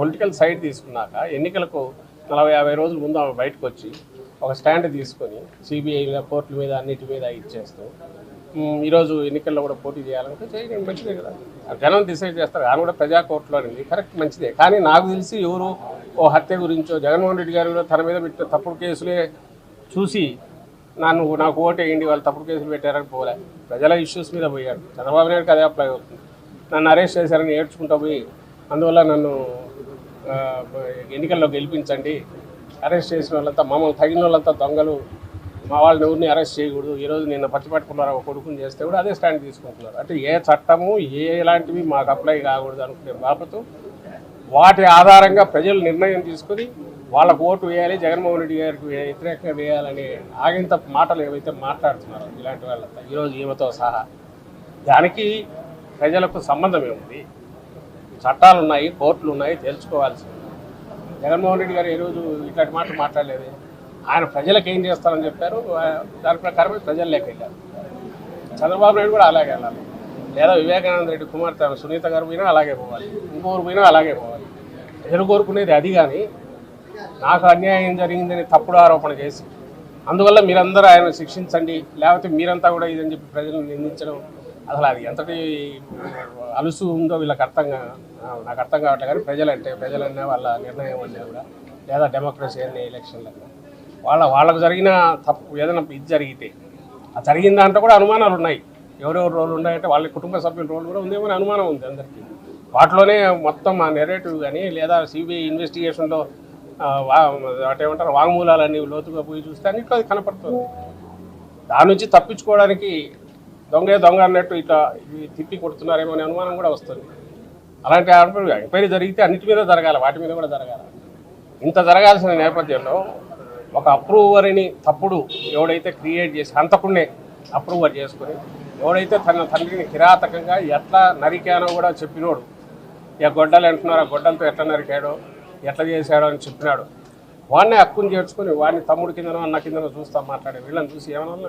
Political side తీసుకున్నాక ఎన్నికలకు నలభై యాభై రోజుల ముందు ఆమె బయటకు వచ్చి ఒక స్టాండ్ తీసుకొని సిబిఐ కోర్టుల మీద అన్నిటి మీద ఇచ్చేస్తూ ఈరోజు ఎన్నికల్లో కూడా పోటీ చేయాలంటే చేయడం మంచిదే కదా. జనం డిసైడ్ చేస్తారు. ఆయన కూడా ప్రజా కోర్టులో ఉంది కరెక్ట్ మంచిదే. కానీ నాకు తెలిసి ఎవరు ఓ హత్య గురించో జగన్మోహన్ రెడ్డి గారు తన మీద పెట్టిన తప్పుడు కేసులే చూసి నన్ను నాకు ఓటేయండి వాళ్ళు తప్పుడు కేసులు పెట్టారని పోలే. ప్రజల ఇష్యూస్ మీద పోయాడు. చంద్రబాబు నాయుడుకి అదే అప్లై అవుతుంది. నన్ను అరెస్ట్ చేశారని ఏడ్చుకుంటా పోయి అందువల్ల నన్ను ఎన్నికల్లో గెలిపించండి. అరెస్ట్ చేసిన వాళ్ళంతా మమ్మల్ని తగిన వాళ్ళంతా దొంగలు. మా వాళ్ళని ఎవరిని అరెస్ట్ చేయకూడదు. ఈరోజు నిన్న పచ్చిపట్టుకున్నారు ఒక కొడుకుని చేస్తే కూడా అదే స్టాండ్ తీసుకుంటున్నారు. అంటే ఏ చట్టము ఏ ఎలాంటివి మాకు అప్లై కాకూడదు అనుకునే బాబతు వాటి ఆధారంగా ప్రజలు నిర్ణయం తీసుకుని వాళ్ళకు ఓటు వేయాలి జగన్మోహన్ రెడ్డి గారికి వ్యతిరేకంగా వేయాలని ఆగింత మాటలు ఏవైతే మాట్లాడుతున్నారో ఇలాంటి వాళ్ళంతా ఈరోజు ఈమెతో సహా. దానికి ప్రజలకు సంబంధం ఏముంది? చట్టాలు ఉన్నాయి కోర్టులు ఉన్నాయి తెలుసుకోవాల్సింది జగన్మోహన్ రెడ్డి గారు ఏ రోజు ఇట్లాంటి మాటలు మాట్లాడలేదు. ఆయన ప్రజలకు ఏం చేస్తారని చెప్పారు. దాని ప్రకారమే ప్రజలు లేక వెళ్ళారు చంద్రబాబు నాయుడు కూడా అలాగే వెళ్ళాలి. లేదా వివేకానంద రెడ్డి కుమార్తె సునీత గారు పోయినా అలాగే పోవాలి. ఇంకొకరు పోయినా అలాగే పోవాలి. ప్రజలు కోరుకునేది అది కానీ నాకు అన్యాయం జరిగిందని తప్పుడు ఆరోపణ చేసి అందువల్ల మీరందరూ ఆయన శిక్షించండి. లేకపోతే మీరంతా కూడా ఇదని చెప్పి ప్రజలను నిందించడం అసలు అది ఎంతటి అలుసు ఉందో వీళ్ళకి అర్థంగా నాకు అర్థం కావట్లేదు కానీ ప్రజలంటే ప్రజలన్నా వాళ్ళ నిర్ణయం అన్నా కూడా లేదా డెమోక్రసీ అనే ఎలక్షన్లన్నా వాళ్ళ వాళ్ళకు జరిగిన తప్పు ఏదైనా ఇది జరిగితే ఆ జరిగిన దాంట్లో కూడా అనుమానాలు ఉన్నాయి. ఎవరెవరు రోల్ ఉన్నాయంటే వాళ్ళ కుటుంబ సభ్యుల రోల్ కూడా ఉందేమో అని అనుమానం ఉంది అందరికీ. వాటిలోనే మొత్తం ఆ నెరేటివ్ కానీ లేదా సిబిఐ ఇన్వెస్టిగేషన్లో ఏమంటారు వాంగ్మూలాలన్నీ లోతుగా పోయి చూస్తే అన్నిట్లో అది కనపడుతుంది. దాని నుంచి తప్పించుకోవడానికి దొంగే దొంగ అన్నట్టు ఇట్లా ఇవి తిప్పి కొడుతున్నారేమో అనే అనుమానం కూడా వస్తుంది. అలాంటి ఎంక్వైరీ జరిగితే అన్నిటి మీద జరగాలి వాటి మీద కూడా జరగాలి. ఇంత జరగాల్సిన నేపథ్యంలో ఒక అప్రూవర్ని తప్పుడు ఎవడైతే క్రియేట్ చేసి హంతకుడినే అప్రూవర్ చేసుకొని ఎవడైతే తన తండ్రిని కిరాతకంగా ఎట్లా నరికానో కూడా చెప్పినోడు. ఇక గొడ్డలు అంటున్నారు ఆ గొడ్డలతో ఎట్లా నరికాడో ఎట్లా చేశాడో అని చెప్పినాడు. వాడిని హక్కును చేర్చుకొని వాడిని తమ్ముడి కిందనో అన్న కిందనో చూస్తా మాట్లాడే వీళ్ళని చూసి ఏమన్నా